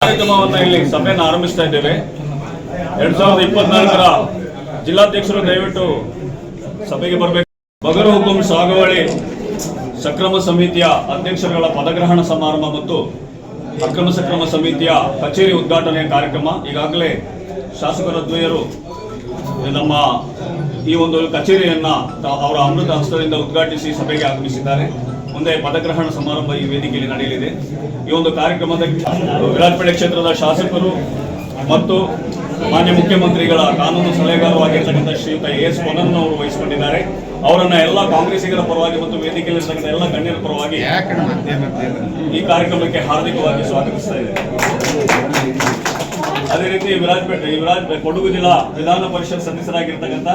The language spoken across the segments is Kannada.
ಕಾರ್ಯಕ್ರಮವನ್ನ ಇಲ್ಲಿ ಸಭೆಯನ್ನು ಆರಂಭಿಸ್ತಾ ಇದ್ದೇವೆ. ಎರಡ್ ಸಾವಿರದ ಇಪ್ಪತ್ನಾಲ್ಕರ ಜಿಲ್ಲಾಧ್ಯಕ್ಷರು ದಯವಿಟ್ಟು ಸಭೆಗೆ ಬರಬೇಕು. ಬಗರ ಹುಕುಂ ಸಾಗುವಳಿ ಸಕ್ರಮ ಸಮಿತಿಯ ಅಧ್ಯಕ್ಷರುಗಳ ಪದಗ್ರಹಣ ಸಮಾರಂಭ ಮತ್ತು ಅಕ್ರಮ ಸಕ್ರಮ ಸಮಿತಿಯ ಕಚೇರಿ ಉದ್ಘಾಟನೆಯ ಕಾರ್ಯಕ್ರಮ ಈಗಾಗಲೇ ಶಾಸಕರ ದ್ವಯರು ನಮ್ಮ ಈ ಒಂದು ಕಚೇರಿಯನ್ನ ಅವರ ಅಮೃತ ಹಸ್ತದಿಂದ ಉದ್ಘಾಟಿಸಿ ಸಭೆಗೆ ಆಗಮಿಸಿದ್ದಾರೆ. ಮುಂದೆ ಪದಗ್ರಹಣ ಸಮಾರಂಭ ಈ ವೇದಿಕೆಯಲ್ಲಿ ನಡೆಯಲಿದೆ. ಈ ಒಂದು ಕಾರ್ಯಕ್ರಮದ ವಿರಾಜಪೇಟೆ ಕ್ಷೇತ್ರದ ಶಾಸಕರು ಮತ್ತು ಮಾನ್ಯ ಮುಖ್ಯಮಂತ್ರಿಗಳ ಕಾನೂನು ಸಲಹೆಗಾರವಾಗಿರ್ತಕ್ಕಂಥ ಶ್ರೀಯುತ ಎಸ್ ಮನನ್ ಅವರು ವಹಿಸಿಕೊಂಡಿದ್ದಾರೆ. ಅವರನ್ನ ಎಲ್ಲ ಕಾಂಗ್ರೆಸ್ಸಿಗರ ಪರವಾಗಿ ಮತ್ತು ವೇದಿಕೆಯಲ್ಲಿರ್ತಕ್ಕಂಥ ಎಲ್ಲ ಗಣ್ಯರ ಪರವಾಗಿ ಈ ಕಾರ್ಯಕ್ರಮಕ್ಕೆ ಹಾರ್ದಿಕವಾಗಿ ಸ್ವಾಗತಿಸ್ತಾ ಇದೆ ಅದೇ ರೀತಿ ವಿರಾಜಪೇಟೆ ವಿರಾಜ್ ಕೊಡಗು ಜಿಲ್ಲಾ ವಿಧಾನ ಪರಿಷತ್ ಸದಸ್ಯರಾಗಿರ್ತಕ್ಕಂಥ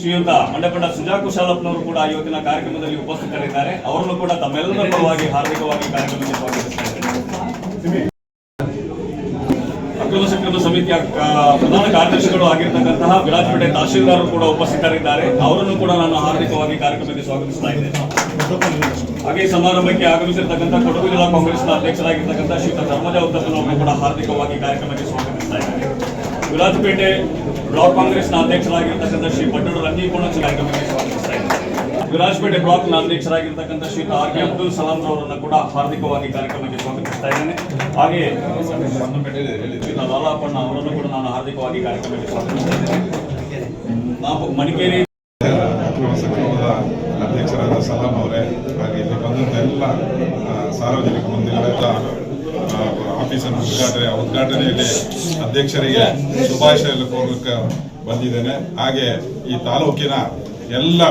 ಶ್ರೀಯುತ ಮಂಡಪಂಡ ಸುಜಾ ಕುಶಾಲಪ್ಪನವರು ಕೂಡ ಇವತ್ತಿನ ಕಾರ್ಯಕ್ರಮದಲ್ಲಿ ಉಪಸ್ಥಿತರಿದ್ದಾರೆ. ಅವರನ್ನು ಕೂಡ ತಮ್ಮೆಲ್ಲರ ಪರವಾಗಿ ಹಾರ್ದಿಕವಾಗಿ ಕಾರ್ಯಕ್ರಮಕ್ಕೆ ಸ್ವಾಗತಿಸ್ತಾ ಕಾ- ಪ್ರಧಾನ ಕಾರ್ಯದರ್ಶಿಗಳು ಆಗಿರ್ತಕ್ಕಂತಹ ವಿರಾಜಪೇಟೆ ತಹಶೀಲ್ದಾರರು ಕೂಡ ಉಪಸ್ಥಿತರಿದ್ದಾರೆ. ಅವರನ್ನು ಕೂಡ ನಾನು ಹಾರ್ದಿಕವಾಗಿ ಕಾರ್ಯಕ್ರಮಕ್ಕೆ ಸ್ವಾಗತಿಸ್ತಾ ಇದ್ದೇನೆ. ಹಾಗೆ ಸಮಾರಂಭಕ್ಕೆ ಆಗಮಿಸಿರ್ತಕ್ಕಂಥ ಕೊಡಗು ಜಿಲ್ಲಾ ಕಾಂಗ್ರೆಸ್ನ ಅಧ್ಯಕ್ಷರಾಗಿರ್ತಕ್ಕಂಥ ಶ್ರೀಯುತ ಧರ್ಮಜ ಉತ್ತಪ್ಪನವರನ್ನು ಕೂಡ ಹಾರ್ದಿಕವಾಗಿ ಕಾರ್ಯಕ್ರಮಕ್ಕೆ ಸ್ವಾಗತಿಸ್ತಾ ಇದ್ದಾರೆ. ವಿರಾಜಪೇಟೆ ಬ್ಲಾಕ್ ಕಾಂಗ್ರೆಸ್ನ ಅಧ್ಯಕ್ಷರಾಗಿರ್ತಕ್ಕಂಥ ಶ್ರೀ ಪಟ್ಟಣ ರಂಗೀ ಕೋಣಚ್ ಕಾರ್ಯಕ್ರಮಕ್ಕೆ ಸ್ವಾಗತಿಸ್ತಾ ಇದ್ದಾರೆ. ವಿರಾಜಪೇಟೆ ಬ್ಲಾಕ್ನ ಅಧ್ಯಕ್ಷರಾಗಿರ್ತಕ್ಕಂಥ ಶ್ರೀಯುತ ಆರ್ ಕೆ ಅಬ್ದುಲ್ ಸಲಾಂ ಅವರನ್ನು ಕೂಡ ಹಾರ್ದಿಕವಾಗಿ ಕಾರ್ಯಕ್ರಮಕ್ಕೆ ಸ್ವಾಗತಿಸ್ತಾ ಇದ್ದೇನೆ. ಹಾಗೆ ಶ್ರೀಯುತ ಲಾಲಾಪಣ್ಣ ಅವರನ್ನು ಕೂಡ ನಾನು ಹಾರ್ದಿಕವಾಗಿ ಕಾರ್ಯಕ್ರಮಕ್ಕೆ ನಾವು ಮಡಿಕೇರಿ ಸಕ್ರಮದ ಅಧ್ಯಕ್ಷರಾದ ಸಲಾಂ ಅವರೇ ಹಾಗೆ ಇಲ್ಲಿ ಬಂದಂಥ ಎಲ್ಲ ಸಾರ್ವಜನಿಕ ಆ, ಆಫೀಸನ್ನು ಉದ್ಘಾಟನೆ ಉದ್ಘಾಟನೆಯಲ್ಲಿ ಅಧ್ಯಕ್ಷರಿಗೆ ಶುಭಾಶಯ ಕೋರ್ಲಿಕ್ಕೆ ಬಂದಿದ್ದೇನೆ. ಹಾಗೆ ಈ ತಾಲೂಕಿನ ಎಲ್ಲ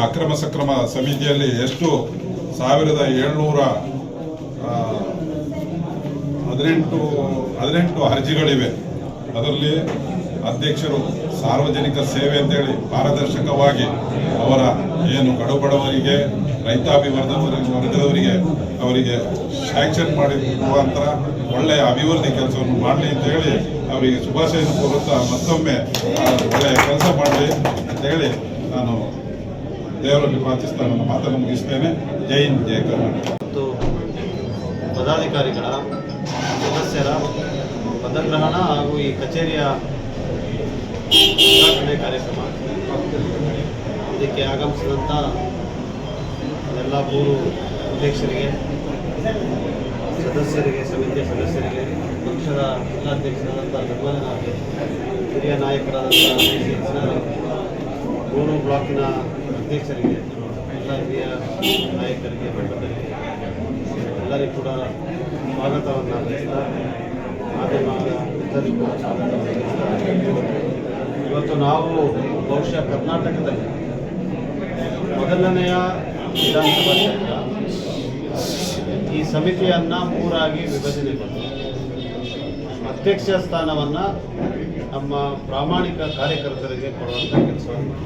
ಅಕ್ರಮ ಸಕ್ರಮ ಸಮಿತಿಯಲ್ಲಿ ಎಷ್ಟು ಸಾವಿರದ ಏಳ್ನೂರ ಹದಿನೆಂಟು ಹದಿನೆಂಟು ಅರ್ಜಿಗಳಿವೆ. ಅದರಲ್ಲಿ ಅಧ್ಯಕ್ಷರು ಸಾರ್ವಜನಿಕ ಸೇವೆ ಅಂತೇಳಿ ಪಾರದರ್ಶಕವಾಗಿ ಅವರ ಏನು ಕಡುಬಡವರಿಗೆ ರೈತಾಪಿ ವರ್ಗ ವರ್ಗದವರಿಗೆ ಅವರಿಗೆ ಸ್ಯಾಂಕ್ಷನ್ ಮಾಡಿ ಮುಖಾಂತರ ಒಳ್ಳೆಯ ಅಭಿವೃದ್ಧಿ ಕೆಲಸವನ್ನು ಮಾಡಲಿ ಅಂತೇಳಿ ಅವರಿಗೆ ಶುಭಾಶಯ ಕೋರುತ್ತಾ ಮತ್ತೊಮ್ಮೆ ಒಳ್ಳೆಯ ಕೆಲಸ ಮಾಡಲಿ ಅಂತೇಳಿ ನಾನು ದೇವರಲ್ಲಿ ಪ್ರಾರ್ಥಿಸ್ತಾ ನನ್ನ ಮಾತನ್ನು ಮುಗಿಸ್ತೇನೆ. ಜೈ ಹಿಂದ್, ಜೈ ಕರ್ನಾಟಕ. ಮತ್ತು ಪದಾಧಿಕಾರಿಗಳ ಸದಸ್ಯರ ಪದಗ್ರಹಣ ಹಾಗೂ ಈ ಕಚೇರಿಯ ಉದ್ಘಾಟನೆ ಕಾರ್ಯಕ್ರಮ. ಇದಕ್ಕೆ ಆಗಮಿಸಿದಂಥ ಎಲ್ಲ ಮೂರು ಅಧ್ಯಕ್ಷರಿಗೆ, ಸದಸ್ಯರಿಗೆ, ಸಮಿತಿಯ ಸದಸ್ಯರಿಗೆ, ಪಕ್ಷದ ಜಿಲ್ಲಾಧ್ಯಕ್ಷರಾದಂಥ ಧರ್ಮನಾಥ್ ಹಿರಿಯ ನಾಯಕರಾದಂಥ ಮೂರು ಬ್ಲಾಕಿನ ಅಧ್ಯಕ್ಷರಿಗೆ, ಎಲ್ಲ ಹಿರಿಯ ನಾಯಕರಿಗೆ ಬೆಂಬಲಿಗರಿಗೆ ಎಲ್ಲರಿಗೂ ಕೂಡ ಸ್ವಾಗತವನ್ನು ಇವತ್ತು ನಾವು ಬಹುಶಃ ಕರ್ನಾಟಕದಲ್ಲಿ ಮೊದಲನೆಯ ವಿಧಾನಸಭಾ ಕ್ಷೇತ್ರ. ಈ ಸಮಿತಿಯನ್ನು ಮೂರಾಗಿ ವಿಭಜನೆಗೊಂಡು ಅಧ್ಯಕ್ಷ ಸ್ಥಾನವನ್ನು ನಮ್ಮ ಪ್ರಾಮಾಣಿಕ ಕಾರ್ಯಕರ್ತರಿಗೆ ಕೊಡುವಂಥ ಕೆಲಸವನ್ನು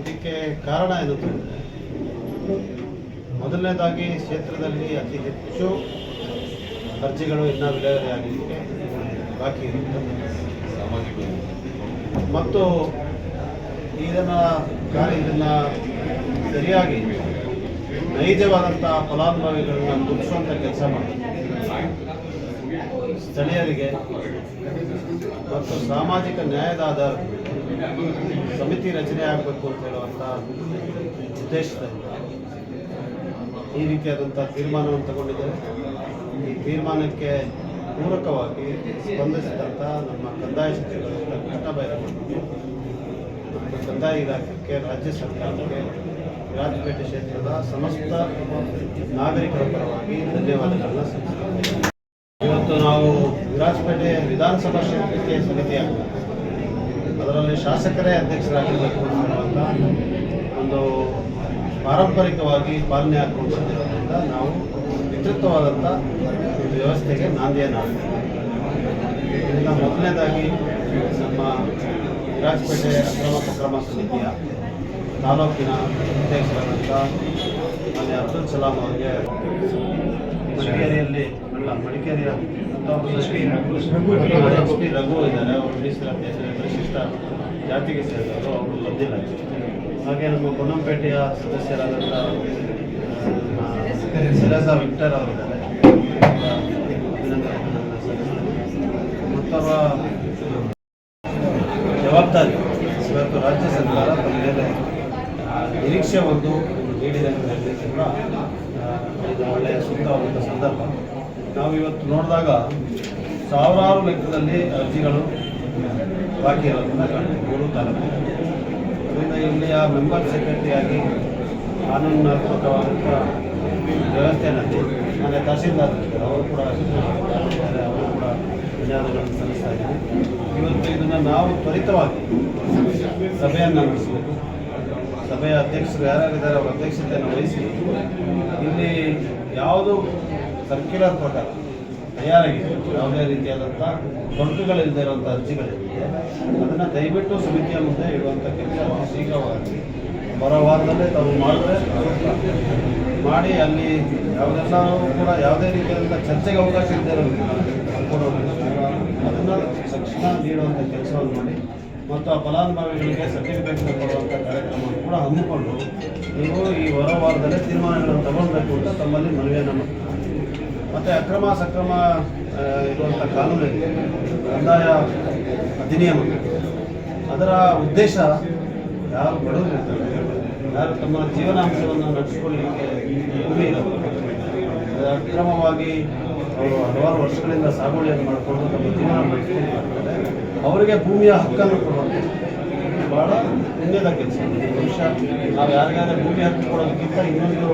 ಇದಕ್ಕೆ ಕಾರಣ ಏನು ಮೊದಲನೇದಾಗಿ ಕ್ಷೇತ್ರದಲ್ಲಿ ಅತಿ ಹೆಚ್ಚು ಅರ್ಜಿಗಳು ಇನ್ನೂ ವಿಲೇವಾರಿ ಆಗಲಿಕ್ಕೆ ಬಾಕಿ ಮತ್ತು ಇದನ್ನು ಕಾರ್ಯ ಇದನ್ನು ಸರಿಯಾಗಿ ನೈಜವಾದಂಥ ಫಲಾನುಭವಿಗಳನ್ನ ಗುರುತಿಸುವಂಥ ಕೆಲಸ ಮಾಡಿ ಸ್ಥಳೀಯರಿಗೆ ಮತ್ತು ಸಾಮಾಜಿಕ ನ್ಯಾಯದ ಆಧಾರ ಸಮಿತಿ ರಚನೆ ಆಗಬೇಕು ಅಂತ ಹೇಳುವಂಥ ಉದ್ದೇಶದಿಂದ ಈ ರೀತಿಯಾದಂಥ ತೀರ್ಮಾನವನ್ನು ತಗೊಂಡಿದ್ದೇವೆ ಈ ತೀರ್ಮಾನಕ್ಕೆ ಪೂರಕವಾಗಿ ಸ್ಪಂದಿಸಿದಂಥ ನಮ್ಮ ಕಂದಾಯ ಸಚಿವರು ಕೃಷ್ಣ ಬೈರೇಗೌಡರಿಗೆ ನಮ್ಮ ಕಂದಾಯ ಇಲಾಖೆಗೆ, ರಾಜ್ಯ ಸರ್ಕಾರಕ್ಕೆ ರಾಜಪೇಟೆ ಕ್ಷೇತ್ರದ ಸಮಸ್ತ ನಾಗರಿಕರ ಪರವಾಗಿ ಧನ್ಯವಾದಗಳನ್ನು ಸಲ್ಲಿಸುತ್ತೇವೆ ಇವತ್ತು ನಾವು ವಿರಾಜಪೇಟೆ ವಿಧಾನಸಭಾ ಕ್ಷೇತ್ರಕ್ಕೆ ಸಮಿತಿಯಾಗಿದೆ ಅದರಲ್ಲಿ ಶಾಸಕರೇ ಅಧ್ಯಕ್ಷರಾಗಿರಬೇಕು ಅನ್ನುವಂಥ ಒಂದು ಪಾರಂಪರಿಕವಾಗಿ ಪಾಲನೆ ಆಗ್ಕೊಂಡು ಬಂದಿರೋದ್ರಿಂದ ನಾವು ವಿದ್ಯುತ್ವಾದಂಥ ಒಂದು ವ್ಯವಸ್ಥೆಗೆ ನಾಂದಿಯನ್ನಾಗ್ತೀವಿ ಇದರಿಂದ ಮೊದಲನೇದಾಗಿ ನಮ್ಮ ವಿರಾಜಪೇಟೆ ಅಕ್ರಮ ಸಕ್ರಮ ಸಮಿತಿಯ ತಾಲೂಕಿನ ಅಧ್ಯಕ್ಷರಾದಂಥ ಮಾನ್ಯ ಅಬ್ದುಲ್ ಸಲಾಂ ಅವರಿಗೆ ಮಡಿಕೇರಿಯಲ್ಲಿ ಅಲ್ಲ ಮಡಿಕೇರಿಯ ಎಸ್ ಪಿ ರಘು ಇದ್ದಾರೆ. ಅವರು ಮೀಸಲಾತಿ ಪರಿಶಿಷ್ಟ ಜಾತಿಗೆ ಸೇರಿದವರು ಅವರು ಬಂದಿಲ್ಲ ಹಾಗೆ ನಮ್ಮ ಗುಣಂಪೇಟೆಯ ಸದಸ್ಯರಾದಂಥ ಸಿರಜಾ ವಿಕ್ಟರ್ ಸಲ್ಲಿಸ್ತೇನೆ. ಮತ್ತೊಬ್ಬ, ಜವಾಬ್ದಾರಿ ಇವತ್ತು ರಾಜ್ಯ ಸರ್ಕಾರ ಮೇಲೆ ನಿರೀಕ್ಷೆ ಒಂದು ನೀಡಿದೆ ಕೂಡ ಇದು ಒಳ್ಳೆಯ ಸೂಕ್ತವಾದಂಥ ಸಂದರ್ಭ. ನಾವು ಇವತ್ತು ನೋಡಿದಾಗ ಸಾವಿರಾರು ಲೆಕ್ಕದಲ್ಲಿ ಅರ್ಜಿಗಳು ಬಾಕಿ ಇರೋದನ್ನ ಕಾಣ್ತೀವಿ ಮೂರು ತಾಲೂಕು. ಅದರಿಂದ ಇಲ್ಲಿಯ ಮೆಂಬರ್ ಸೆಕ್ರೆಟರಿಯಾಗಿ ಕಾನೂನಾತ್ಮಕವಾದಂಥ ವ್ಯವಸ್ಥೆಯಲ್ಲಿ ಮನೆ ತಹಸೀಲ್ದಾರ್ ಅವರು ಕೂಡ ಇದ್ದಾರೆ, ಅವರು ಕೂಡ ಧನ್ಯವಾದಗಳನ್ನು ಸಲ್ಲಿಸ್ತಾ ಇದ್ದೀನಿ ಇವತ್ತು ಇದನ್ನು ನಾವು ತ್ವರಿತವಾಗಿ ಸಭೆಯನ್ನು ನಡೆಸಬೇಕು. ಸಭೆಯ ಅಧ್ಯಕ್ಷರು ಯಾರಾಗಿದ್ದಾರೆ ಅವರ ಅಧ್ಯಕ್ಷತೆಯನ್ನು ವಹಿಸಿ. ಇಲ್ಲಿ ಯಾವುದು ಸರ್ಕ್ಯುಲರ್ ಪ್ರಕಾರ ತಯಾರಾಗಿದೆ. ಯಾವುದೇ ರೀತಿಯಾದಂಥ ತೊಡಕುಗಳಿಲ್ಲದೆ ಇರುವಂಥ ಅರ್ಜಿಗಳಿದೆ ಅದನ್ನು ದಯವಿಟ್ಟು ಸಮಿತಿಯ ಮುಂದೆ ಇಡುವಂಥ ಕೆಲಸವನ್ನು ಶೀಘ್ರವಾಗಿ ಬರೋ ತಾವು ಮಾಡಿದ್ರೆ ಮಾಡಿ ಅಲ್ಲಿ ಯಾವುದೆಲ್ಲ ಕೂಡ ಯಾವುದೇ ರೀತಿಯಾದಂಥ ಚರ್ಚೆಗೆ ಅವಕಾಶ ಇಲ್ಲದೆ ಅದನ್ನು ತಕ್ಷಣ ನೀಡುವಂಥ ಕೆಲಸವನ್ನು ಮಾಡಿ ಮತ್ತು ಆ ಫಲಾನುಭವಿಗಳಿಗೆ ಸರ್ಟಿಫಿಕೇಟ್ ಕೊಡುವಂಥ ಕಾರ್ಯಕ್ರಮವನ್ನು ಕೂಡ ಹಮ್ಮಿಕೊಂಡು ನೀವು ಈ ಹೊರ ವಾರದಲ್ಲೇ ತೀರ್ಮಾನಗಳನ್ನು ತಗೊಳ್ಬೇಕು ಅಂತ ತಮ್ಮಲ್ಲಿ ಮನವಿಯನ್ನು ಮತ್ತು ಅಕ್ರಮ, ಸಕ್ರಮ ಇರುವಂಥ ಕಾನೂನಿದೆ ಕಂದಾಯ ಅಧಿನಿಯಮ. ಅದರ ಉದ್ದೇಶ ಯಾರು ಬಡವರು ಯಾರು ತಮ್ಮ ಜೀವನಾಂಶವನ್ನು ನಡೆಸಿಕೊಳ್ಳಲಿಕ್ಕೆ ಭೂಮಿ ಅಕ್ರಮವಾಗಿ ಅವರು ಹಲವಾರು ವರ್ಷಗಳಿಂದ ಸಾಗುವಳಿಯನ್ನು ಮಾಡಿಕೊಂಡು ತಮ್ಮ ಜೀವನ ಅವರಿಗೆ ಭೂಮಿಯ ಹಕ್ಕನ್ನು ಕೊಡುವಂಥದ್ದು ಬಹಳ ಪುಣ್ಯದ ಕೆಲಸ. ಬಹುಶಃ ನಾವು ಯಾರಿಗಾದ್ರೆ ಭೂಮಿ ಹಕ್ಕು ಕೊಡೋದಕ್ಕಿಂತ ಇನ್ನೊಂದು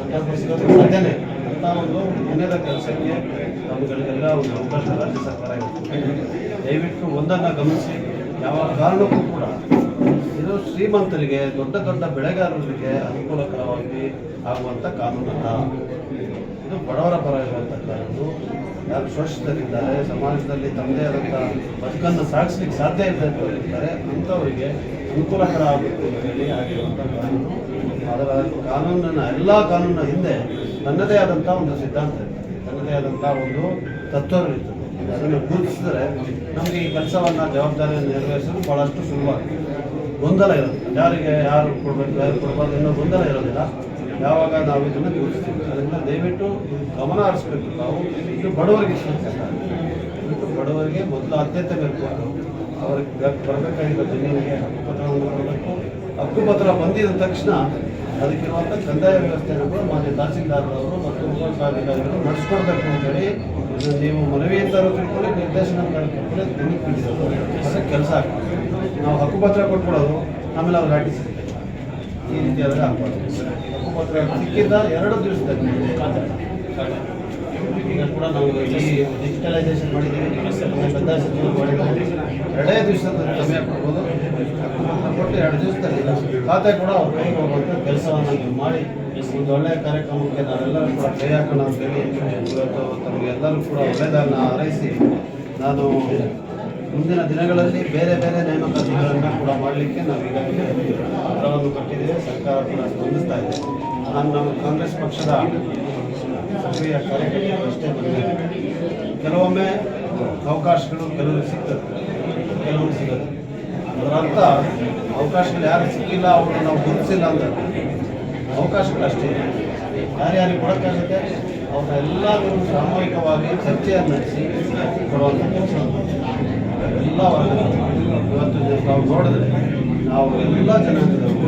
ಸಂದರ್ಭ ಸಿಗೋದು ಸಾಧ್ಯನೇ ಅಂತ ಒಂದು ಮುಂದಿನ ಕೆಲಸಕ್ಕೆ ನಮ್ಮಗಳಿಗೆಲ್ಲ ಒಂದು ಅವಕಾಶ ರಾಜ್ಯ ಸರ್ಕಾರ ದಯವಿಟ್ಟು ಒಂದನ್ನು ಗಮನಿಸಿ, ಯಾವ ಕಾರಣಕ್ಕೂ ಕೂಡ ಇದು ಶ್ರೀಮಂತರಿಗೆ, ದೊಡ್ಡ ದೊಡ್ಡ ಬೆಳೆಗಾರರಿಗೆ ಅನುಕೂಲಕರವಾಗಿ ಆಗುವಂಥ ಕಾನೂನಲ್ಲ ಇದು ಬಡವರ ಪರ ಇರುವಂಥ ಕಾನೂನು ಯಾರು ಶೋಷಿತರಿದ್ದಾರೆ, ಸಮಾಜದಲ್ಲಿ ತಮ್ಮದೇ ಆದಂಥ ಬದುಕನ್ನು ಸಾಗಿಸ್ಲಿಕ್ಕೆ ಸಾಧ್ಯ ಇದ್ದಾರೆ ಅಂಥವರಿಗೆ ಅನುಕೂಲಕರ ಆಗಬೇಕು ಅಂತ ಹೇಳಿ ಆಗಿರುವಂಥ ಕಾನೂನು ಅದರ ಕಾನೂನಿನ ಎಲ್ಲ ಕಾನೂನಿನ ಹಿಂದೆ ತನ್ನದೇ ಆದಂಥ ಒಂದು ಸಿದ್ಧಾಂತ ಇರ್ತದೆ ತನ್ನದೇ ಆದಂಥ ಒಂದು ತತ್ವಗಳಿರ್ತದೆ ಅದನ್ನು ಗುರುತಿಸಿದ್ರೆ ನಮಗೆ ಈ ಕೆಲಸವನ್ನು ಜವಾಬ್ದಾರಿಯನ್ನು ನೆರವೇರಿಸಲು ಭಾಳಷ್ಟು ಸುಲಭ ಗೊಂದಲ ಇರೋದಿಲ್ಲ. ಯಾರಿಗೆ ಯಾರು ಕೊಡಬೇಕು, ಯಾರು ಕೊಡಬಾರ್ದು ಅನ್ನೋ ಗೊಂದಲ ಇರೋದಿಲ್ಲ. ಯಾವಾಗ ನಾವು ಇದನ್ನು ಗುರುತಿಸ್ತೀವಿ. ಅದರಿಂದ ದಯವಿಟ್ಟು ಗಮನ ಹರಿಸ್ಬೇಕು. ನಾವು ಇದು ಬಡವರಿಗೆ ಬಡವರಿಗೆ ಮೊದಲು ಆದ್ಯತೆ ಬೇಕು ಅವರಿಗೆ ಬರಬೇಕಾಗಿರೋ ಜಮೀನಿಗೆ ಹಕ್ಕುಪತ್ರವನ್ನು ಕೊಡಬೇಕು ಹಕ್ಕುಪತ್ರ ಬಂದಿದ ತಕ್ಷಣ ಅದಕ್ಕಿರುವಂಥ ಕಂದಾಯ ವ್ಯವಸ್ಥೆಯನ್ನು ಕೂಡ ಮಾನ್ಯ ತಹಸೀಲ್ದಾರರವರು ಮತ್ತು ಉಪವಿಭಾಗಾಧಿಕಾರಿಗಳು ನಡೆಸ್ಕೊಡ್ಬೇಕು ಅಂತೇಳಿ ನೀವು ಮನವಿಯಿಂದ ತಿಳ್ಕೊಳ್ಳಿ ನಿರ್ದೇಶನ ತಿಳ್ಕೊಳ್ಳಿ ತಿಳ್ಕೊಂಡಿರೋದು ಅದಕ್ಕೆ ಕೆಲಸ ಆಗ್ತದೆ. ನಾವು ಹಕ್ಕುಪತ್ರ ಕೊಟ್ಕೊಳ್ಳೋದು ಆಮೇಲೆ ಅವ್ರು ಘಾಟಿ ಸಿಗ್ತದೆ. ಈ ರೀತಿಯಾದರೆ ಆಗ್ಬಾರ್ದು ಹಕ್ಕುಪತ್ರ ಸಿಕ್ಕಿದ್ದ ಎರಡು ದಿವಸದಲ್ಲಿ. ಈಗ ಕೂಡ ನಾವು ಇಲ್ಲಿ ಡಿಜಿಟಲೈಸೇಷನ್ ಮಾಡಿದ್ದೀವಿ. ಕಂದಾಯ ಸಚಿವರು ಮಾಡಿದ್ದೀವಿ. ಎರಡೇ ದಿವಸದ ಸಮಯ ಕೊಡ್ಬೋದು. ಕೊಟ್ಟು ಎರಡು ದಿವಸದಲ್ಲಿ ಖಾತೆ ಕೂಡ ಅವ್ರು ಕೈಗೆ ಹೋಗುವಂಥ ಕೆಲಸವನ್ನು ನೀವು ಮಾಡಿ. ಒಂದು ಒಳ್ಳೆಯ ಕಾರ್ಯಕ್ರಮಕ್ಕೆ ನಾವೆಲ್ಲರೂ ಕೂಡ ಕೈ ಹಾಕೋಣ ಅಂತೇಳಿ ಇವತ್ತು ತಮಗೆಲ್ಲರೂ ಕೂಡ ಒಳ್ಳೆಯದನ್ನು ಹಾರೈಸಿ ನಾನು ಮುಂದಿನ ದಿನಗಳಲ್ಲಿ ಬೇರೆ ಬೇರೆ ನೇಮಕಾತಿಗಳನ್ನು ಕೂಡ ಮಾಡಲಿಕ್ಕೆ ನಾವು ಈಗಾಗಲೇ ಪತ್ರವನ್ನು ಕೊಟ್ಟಿದ್ದೇವೆ. ಸರ್ಕಾರ ಕೂಡ ಸ್ಪಂದಿಸ್ತಾ ಇದೆ. ನಾನು ನಮ್ಮ ಕಾಂಗ್ರೆಸ್ ಪಕ್ಷದ ಸಕ್ರಿಯ ಕಾರ್ಯಕರ್ತರು ಅಷ್ಟೇ ಬಂದಿದೆ. ಕೆಲವೊಮ್ಮೆ ಅವಕಾಶಗಳು ಕೆಲವರು ಸಿಗ್ತದೆ. ಕೆಲವರು ಸಿಗಲ್ಲ. ಅದರರ್ಥ ಅವಕಾಶಗಳು ಯಾರು ಸಿಕ್ಕಿಲ್ಲ, ಅವ್ರನ್ನ ನಾವು ಗುರುತಿಸಿಲ್ಲ ಅಂತ ಅವಕಾಶಗಳು ಅಷ್ಟೇ. ಯಾರ್ಯಾರಿಗೆ ಕೊಡೋಕ್ಕಾಗುತ್ತೆ? ಅವ್ರನ್ನ ಎಲ್ಲರೂ ಸಾಮೂಹಿಕವಾಗಿ ಚರ್ಚೆಯನ್ನು ನಡೆಸಿ ಕೊಡುವಂಥ ಕೆಲಸ. ಎಲ್ಲ ಇವತ್ತು ನಾವು ನೋಡಿದ್ರೆ ನಾವು ಎಲ್ಲ ಜನಾಂಗದವರು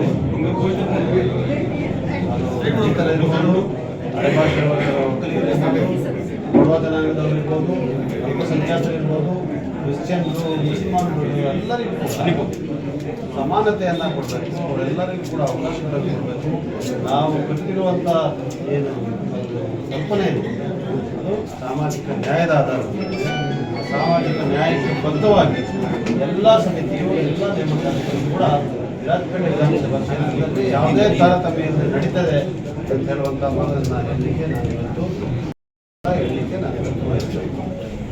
ಅದು ಅರೆಭಾಷೆ ವರ್ಗದ ಒಕ್ಕಲಿಗರಿರ್ಬೋದು ಬಡವ ಜನಾಂಗದವರಿರ್ಬೋದು ಅಲ್ಪಸಂಖ್ಯಾತರಿರ್ಬೋದು, ಕ್ರಿಶ್ಚಿಯನ್ರು, ಮುಸ್ಲಿಮರು, ಎಲ್ಲರಿಗೂ ಕೂಡ ಸಮಾನತೆಯನ್ನು ಕೊಡಬೇಕು ಅವರೆಲ್ಲರಿಗೂ ಕೂಡ ಅವಕಾಶಗಳನ್ನು ಕೊಡಬೇಕು. ನಾವು ಕಟ್ಟಿರುವಂಥ ಏನು ಕಲ್ಪನೆ ಅದು ಸಾಮಾಜಿಕ ನ್ಯಾಯದ ಆಧಾರ ಸಾಮಾಜಿಕ ನ್ಯಾಯಕ್ಕೆ ಬದ್ಧವಾಗಿ ಎಲ್ಲ ಸಮಿತಿಯು, ಎಲ್ಲ ನೇಮಕಾತಿಗಳು ಕೂಡ ವಿರಾಜಪೇಟೆ ವಿಧಾನಸಭಾ ಕ್ಷೇತ್ರದಲ್ಲಿ ಯಾವುದೇ ತಾರತಮ್ಯ ನಡೀತದೆ. ಅಂತ ಹೇಳುವಂಥ ಮಾತನ್ನು ಹೇಳಲಿಕ್ಕೆ ನಾನು ಇವತ್ತು ಹೇಳಲಿಕ್ಕೆ ನಾನು ಇವತ್ತು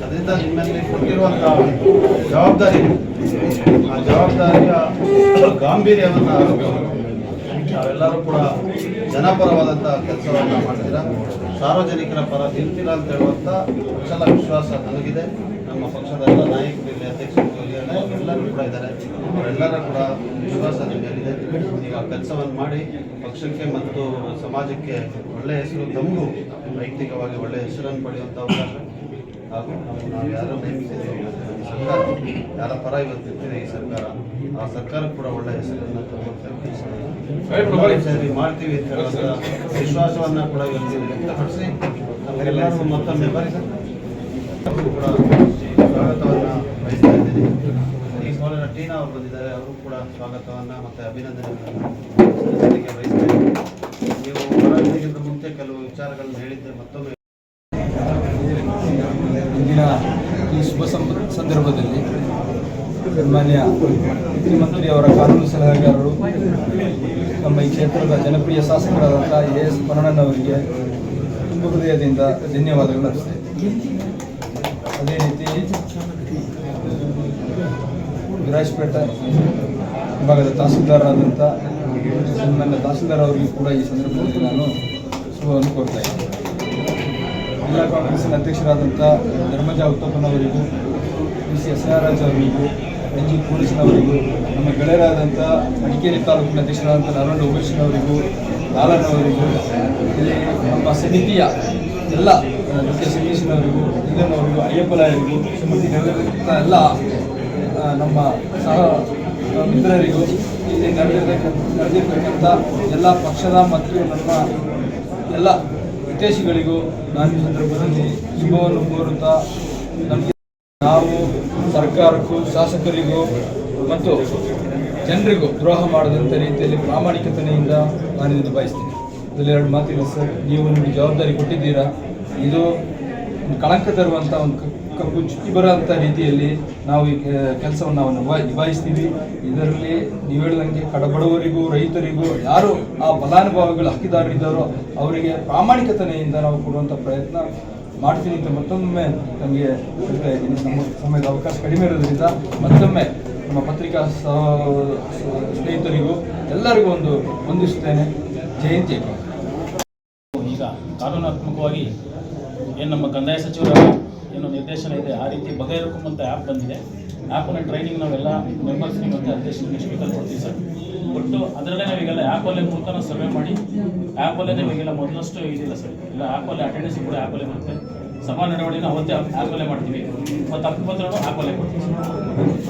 ಅದರಿಂದ ನಿಮ್ಮಲ್ಲಿ ಕೊಟ್ಟಿರುವಂಥ ಜವಾಬ್ದಾರಿ ಆ ಜವಾಬ್ದಾರಿಯ ಗಾಂಭೀರ್ಯವನ್ನು ನಾವೆಲ್ಲರೂ ಕೂಡ ಜನಪರವಾದಂಥ ಕೆಲಸವನ್ನು ಮಾಡ್ತೀರಾ? ಸಾರ್ವಜನಿಕರ ಪರ ನಿಂತಿಲ್ಲ ಅಂತ ಹೇಳುವಂಥ ಅಚಲ ವಿಶ್ವಾಸ ನನಗಿದೆ. ನಮ್ಮ ಪಕ್ಷದ ಎಲ್ಲ ನಾಯಕರಲ್ಲಿ ಅಧ್ಯಕ್ಷರಲ್ಲಿ ಎಲ್ಲರೂ ಕೂಡ ಇದ್ದಾರೆ. ಅವರೆಲ್ಲರ ಕೂಡ ವಿಶ್ವಾಸ ನನ್ನ ಈಗ ಕೆಲಸವನ್ನು ಮಾಡಿ ಪಕ್ಷಕ್ಕೆ ಮತ್ತು ಸಮಾಜಕ್ಕೆ ಒಳ್ಳೆಯ ಹೆಸರು ತಮಗೂ ವೈಯಕ್ತಿಕವಾಗಿ ಒಳ್ಳೆಯ ಹೆಸರನ್ನು ಪಡೆಯುವಂಥ ಅವಕಾಶ. ಹಾಗೂ ನಾವು ಯಾರು ನೇಮಿಸಿದ್ದೇವೆ ನಮ್ಮ ಸರ್ಕಾರ, ಯಾರ ಪರ ಇವತ್ತು ಈ ಸರ್ಕಾರ, ಆ ಸರ್ಕಾರ ಕೂಡ ಒಳ್ಳೆಯ ಹೆಸರನ್ನು ಸರಿ ಮಾಡ್ತೀವಿ ಅಂತ ಹೇಳುವಂಥ ವಿಶ್ವಾಸವನ್ನು ಕೂಡ ಇವತ್ತು ವ್ಯಕ್ತಪಡಿಸಿ ನಮಗೆಲ್ಲರೂ ಮತ್ತೊಮ್ಮೆ ಬರೀ ಕೂಡ ಸ್ವಾಗತವನ್ನು ಬಯಸ್ತಾ ಇದ್ದೀನಿ. ಈ ಸೋಲಿನ ಟೀನಾ ಅವರು ಬಂದಿದ್ದಾರೆ ಅವರು ಕೂಡ ಸ್ವಾಗತವನ್ನು ಮತ್ತು ಅಭಿನಂದನೆಗಳನ್ನು ಬಯಸ್ತಾ ಇದ್ದೀನಿ. ನೀವು ಹೊರಗಿಂತ ಮುಂಚೆ ಕೆಲವು ವಿಚಾರಗಳನ್ನು ಹೇಳಿದ್ದೆ ಮತ್ತೊಮ್ಮೆ ಇಂದಿನ ಈ ಶುಭ ಸಂದರ್ಭದಲ್ಲಿ ಮಾನ್ಯ ಮುಖ್ಯಮಂತ್ರಿಯವರ ಕಾನೂನು ಸಲಹೆಗಾರರು ನಮ್ಮ ಈ ಕ್ಷೇತ್ರದ ಜನಪ್ರಿಯ ಶಾಸಕರಾದಂಥ ಎ ಎಸ್ ಅವರಿಗೆ ತುಂಬ ಹೃದಯದಿಂದ ಧನ್ಯವಾದಗಳು ಅರ್ಪಿಸ್ತೇನೆ ಅದೇ ರೀತಿ, ವಿರಾಜಪೇಟೆ ವಿಭಾಗದ ತಹಸೀಲ್ದಾರರಾದಂಥ ನನ್ನ ತಹಸೀಲ್ದಾರ್ ಅವರಿಗೂ ಕೂಡ ಈ ಸಂದರ್ಭದಲ್ಲಿ ನಾನು ಶುಭವನ್ನು ಕೋರ್ತಾ ಇದ್ದೇನೆ. ಜಿಲ್ಲಾ ಕಾಂಗ್ರೆಸ್ನ ಅಧ್ಯಕ್ಷರಾದಂಥ Dharmaja ಉತ್ತಪ್ಪನವರಿಗೂ P C S R Raj ಅವರಿಗೂ, ಎನ್ ಜಿ ಪೊಲೀಸ್ನವರಿಗೂ, ನಮ್ಮ ಗೆಳೆಯರಾದಂಥ ಮಡಿಕೇರಿ ತಾಲೂಕಿನ ಅಧ್ಯಕ್ಷರಾದಂಥ ನಾರಾಯಣ ಉಮೇಶ್ನವರಿಗೂ ಲಾಲನವರಿಗೂ ಇಲ್ಲಿ ನಮ್ಮ ಸಮಿತಿಯ ಎಲ್ಲ ಕೆ ಸತೀಶ್ನವರಿಗೂ ಇದನ್ನವರಿಗೂ ಅಯ್ಯಪ್ಪನವರಿಗೂ ಶ್ರೀಮತಿ ಎಲ್ಲ ನಮ್ಮ ಸಹ ಮಿತ್ರರಿಗೂ ಇಲ್ಲಿ ನಡೆದಿರ್ತಕ್ಕ ನಡೆದಿರ್ತಕ್ಕಂಥ ಎಲ್ಲ ಪಕ್ಷದ ಮತ್ತು ನಮ್ಮ ಎಲ್ಲ ಹಿತೇಶಿಗಳಿಗೂ ನಾನು ಈ ಸಂದರ್ಭದಲ್ಲಿ ಶುಭವನ್ನು ಕೋರುತ್ತಾ, ನಮಗೆ ನಾವು ಸರ್ಕಾರಕ್ಕೂ, ಶಾಸಕರಿಗೂ ಮತ್ತು ಜನರಿಗೂ ದ್ರೋಹ ಮಾಡದಂಥ ರೀತಿಯಲ್ಲಿ ಪ್ರಾಮಾಣಿಕತೆಯಿಂದ ನಾನು ಇದನ್ನು ಬಯಸ್ತೀನಿ ಇದರಲ್ಲಿ ಎರಡು ಮಾತಿಲ್ಲ ಸರ್. ನೀವು ನಿಮಗೆ ಜವಾಬ್ದಾರಿ ಕೊಟ್ಟಿದ್ದೀರಾ? ಇದು ಕಳಂಕ ತರುವಂಥ ಒಂದು ಕಪ್ಪು ಚುಕ್ಕಿ ಬರುವಂಥ ರೀತಿಯಲ್ಲಿ ನಾವು ಈ ಕೆಲಸವನ್ನು ನಾವು ನಿಭಾ- ನಿಭಾಯಿಸ್ತೀವಿ. ಇದರಲ್ಲಿ ನೀವು ಹೇಳಿದಂಗೆ ಕಡಬಡವರಿಗೂ, ರೈತರಿಗೂ ಯಾರು ಆ ಫಲಾನುಭವಿಗಳು ಹಕ್ಕಿದಾರರಿದ್ದಾರೋ ಅವರಿಗೆ ಪ್ರಾಮಾಣಿಕತನೆಯಿಂದ ನಾವು ಕೊಡುವಂಥ ಪ್ರಯತ್ನ ಮಾಡ್ತೀನಿ ಅಂತ ಮತ್ತೊಮ್ಮೆ ನಮಗೆ ಹೇಳ್ತಾ ಇದ್ದೀನಿ. ನಮ್ಮ ಸಮಯದ ಅವಕಾಶ ಕಡಿಮೆ ಇರೋದ್ರಿಂದ ಮತ್ತೊಮ್ಮೆ ನಮ್ಮ ಪತ್ರಿಕಾ ಸ್ನೇಹಿತರಿಗೂ ಎಲ್ಲರಿಗೂ ಒಂದು ವಂದಿಸುತ್ತೇನೆ. ಜಯಂತಿ ಈಗ ಕಾನೂನಾತ್ಮಕವಾಗಿ ಏನು ನಮ್ಮ ಕಂದಾಯ ಸಚಿವರ ಏನು ನಿರ್ದೇಶನ ಇದೆ, ಆ ರೀತಿ ಬಗೆಹರಕೊಂಬಂತ ಆ್ಯಪ್ ಬಂದಿದೆ. ಆ್ಯಪ್ನ ಟ್ರೈನಿಂಗ್ ನಾವೆಲ್ಲ ಮೆಂಬರ್ಸ್ಗೆ ಮತ್ತು ಅಧ್ಯಕ್ಷರಿಗೆ ಸ್ವೀಕಾರ ಕೊಡ್ತೀವಿ ಸರ್. ಒಟ್ಟು ಅದರಲ್ಲೇ ನಾವೀಗೆಲ್ಲ ಆ್ಯಪಲ್ಲೇ ಮೂಲಕ ಸರ್ವೆ ಮಾಡಿ ಆ್ಯಪಲ್ಲೇ ನಮಗೆಲ್ಲ ಮೊದಲಷ್ಟು ಇದಿಲ್ಲ ಸರ್. ಇಲ್ಲ ಆ್ಯಪಲ್ಲೇ ಅಟೆಂಡೆನ್ಸ್ ಕೂಡ ಆ್ಯಪಲ್ಲೇ ಬರುತ್ತೆ. ಸಭಾ ನಡವಳಿನ ಅವತ್ತೇ ಆ್ಯಪಲ್ಲೇ ಮಾಡ್ತೀವಿ. ಮತ್ತು ಹಕ್ಕುಪತ್ರನೂ ಆ್ಯಪಲ್ಲೇ ಕೊಡ್ತೀವಿ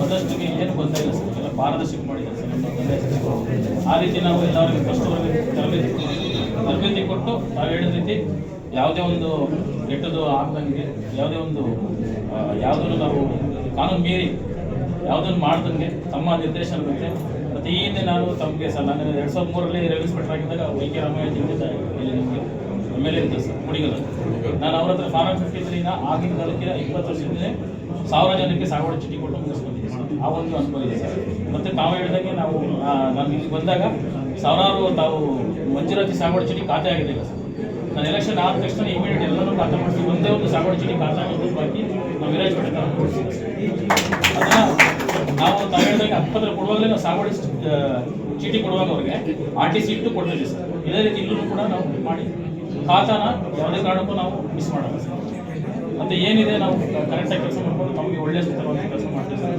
ಮೊದಲಷ್ಟಿಗೆ ಏನು ಗೊತ್ತಾ ಇಲ್ಲ ಸರ್. ಎಲ್ಲ ಪಾರದರ್ಶಕ ಮಾಡಿದ್ದಾರೆ ಸರ್ ಕಂದಾಯ ಸಚಿವರು. ಆ ರೀತಿ ನಾವು ಎಲ್ಲರಿಗೂ ಫಸ್ಟ್ ತರಬೇತಿ ತರಬೇತಿ ಕೊಟ್ಟು ನಾವು ಹೇಳಿದ ರೀತಿ ಯಾವುದೇ ಒಂದು ಕೆಟ್ಟದ್ದು ಆಗ್ದಂಗೆ ಯಾವುದೇ ಒಂದು ಯಾವುದನ್ನು ನಾವು ಕಾನೂನು ಮೀರಿ, ಯಾವುದನ್ನು ಮಾಡ್ದಂಗೆ ತಮ್ಮ ನಿರ್ದೇಶನದಂತೆ ಮತ್ತು ಪ್ರತಿ ನಾನು ತಮಗೆ ಸರ್ ನಾನು ಎರಡು ಸಾವಿರದ ಮೂರರಲ್ಲಿ ರೈಲ್ವೆ ಇನ್ಸ್ಪೆಕ್ಟರ್ ಆಗಿದ್ದಾಗ ವೈ ಕೆ ರಾಮಯ್ಯ ಜಿಲ್ಲೆಯಿಂದ ಇಲ್ಲಿ ನಮಗೆ, ಎಂ ಎಲ್ ಎ ಇದ್ದ ಸರ್ ಹುಡುಗರು ನಾನು ಅವ್ರ ಹತ್ರ ಫಾರಂ ಫಿಫ್ಟಿ ತ್ರೀನ ಆಗಿನ ಕಾಲಕ್ಕೆ ಇಪ್ಪತ್ತು ವರ್ಷದಿಂದ ಸಾವಿರ ಜನಕ್ಕೆ ಸಾಗುವಳಿ ಚೀಟಿ ಕೊಟ್ಟು ಮುಗಿಸ್ಕೊಂಡಿದ್ದೆ ಸರ್. ಆ ಒಂದು ಅನುಭವ ಇದೆ ಸರ್. ಮತ್ತು ತಾವು ಹೇಳಿದಂಗೆ ನಾವು ನಾನು ಇಲ್ಲಿ ಬಂದಾಗ ಸಾವಿರಾರು ತಾವು ಮಂಜೂರಾತಿ ಸಾಗುವಳಿ ಚೀಟಿ ಖಾತೆ ಆಗಿದೆ ಸರ್. ಎಲೆಕ್ಷನ್ ಆದ ತಕ್ಷಣ ಇಮಿಡಿಯೇಟ್ ಎಲ್ಲರೂ ಪಾತ್ರ ಮಾಡಿಸಿ, ಒಂದೇ ಒಂದು ಸಾಗುವಳಿ ಚೀಟಿ ಖಾತೆ ಗ್ರೂಪ್ ಹಾಕಿ ನಾವು ವಿರಾಜ್ ಕೊಡ್ತೀವಿ. ಅದನ್ನ ನಾವು ತಾವು ಹೇಳಿದಾಗ ಹತ್ತತ್ರ ಕೊಡುವಾಗಲೇ ನಾವು ಸಾಗುವಳಿ ಚೀಟಿ ಕೊಡುವಾಗ ಅವ್ರಿಗೆ ಆರ್ ಟಿ ಸಿ ಇಟ್ಟು ಕೊಡ್ತೀವಿ ಸರ್. ಇದೇ ರೀತಿ ಇಲ್ಲೂ ಕೂಡ ನಾವು ಮಾಡಿ, ಖಾತಾನ ಯಾವುದೇ ಕಾರಣಕ್ಕೂ ನಾವು ಮಿಸ್ ಮಾಡಲ್ಲ ಸರ್. ಮತ್ತೆ ಏನಿದೆ ನಾವು ಕರೆಕ್ಟಾಗಿ ಕೆಲಸ ಮಾಡ್ಕೊಂಡು ನಮಗೆ ಒಳ್ಳೆಯ ಕೆಲಸ ಮಾಡ್ತೀವಿ ಸರ್